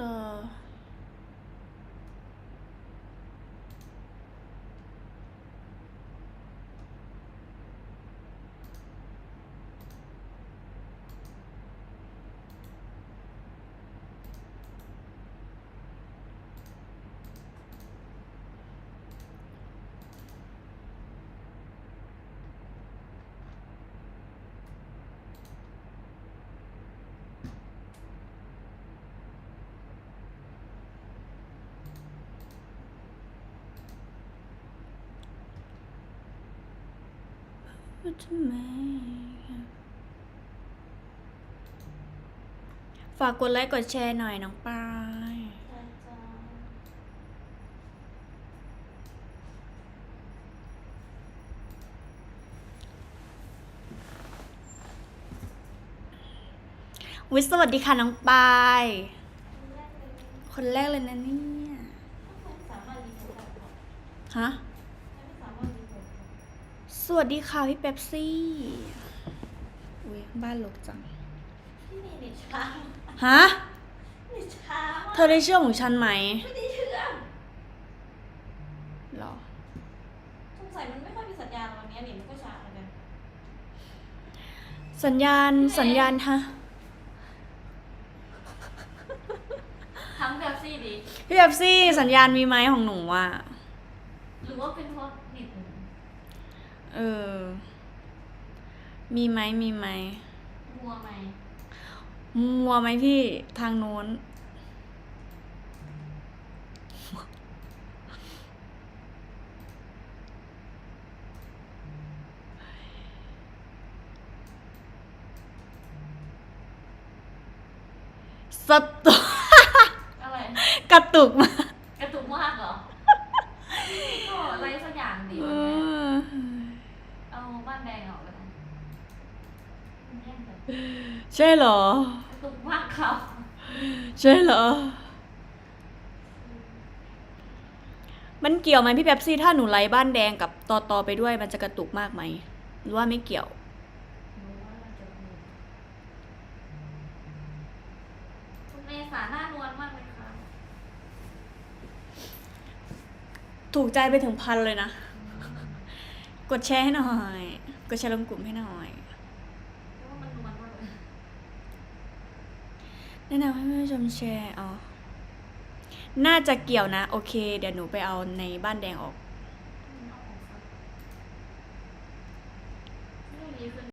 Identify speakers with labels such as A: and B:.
A: ต่อ ต่อว่าทำไมฝากกดไลค์กดแชร์หน่อยน้องปาย
B: ได้จ้า
A: วิสวัสดีค่ะน้องปาย
B: คนแรกเลย
A: คนแรกเลยนะเนี่ย
B: ไม่สามารถรีโพสต์ได้หรอ
A: ฮะ
B: ไม่สามารถรีโพสต์ได้
A: สวัสดีค่ะพี่เป๊ปซี่ อุ้ยบ้านลกจัง
B: พี่มีเน็ตช้า
A: ฮะ
B: เน็ตช้า
A: เธอได้เชื่อของฉันไหม
B: ไม่ได้เชื่อ
A: หรอ
B: สงสัยมันไม่ค่อยมีสัญญาณวันนี้เน็ตมันก็ช้าเหมือนกัน
A: สัญญาณ
B: พี่เมย์
A: สัญญาณฮะ
B: ทำแบบซี่ดิ
A: พี่เป๊ปซี่สัญญาณมีไหมของหนูอะ
B: หรือว่าเป็นเพราะ เน็ตหนู
A: เออ มีไหมมีไหม
B: มัวไหม
A: มัวไหมพี่ทางโน้น สตุ
B: อะไร
A: กระตุกมาก
B: กระตุกมากเหรอก็อะไรสักอย่างดิ
A: เอ
B: วันเนี้ย
A: อ
B: เอาบ้านแดงออกก็ได้มันแย่งแบบ
A: ใช่เหรอ
B: กระตุกมากครับ
A: ใช่เหรอ มันเกี่ยวไหมพี่แป๊บซี่ถ้าหนูไล่บ้านแดงกับตอตอไปด้วยมันจะกระตุกมากไหมหรือว่าไม่เกี่ยว
B: รู้ว่าเราจะมีคุณเมษาหน้านวลมากเลยค่ะ
A: ถูกใจไปถึงพันเลยนะ กดแชร์ให้หน่อย กดแชร์ลงกลุ่มให้หน่อย แนะนำให้ผู้ชมแชร์อ๋อน่าจะเกี่ยวนะ โอเค เดี๋ยวหนูไปเอาในบ้านแดงออก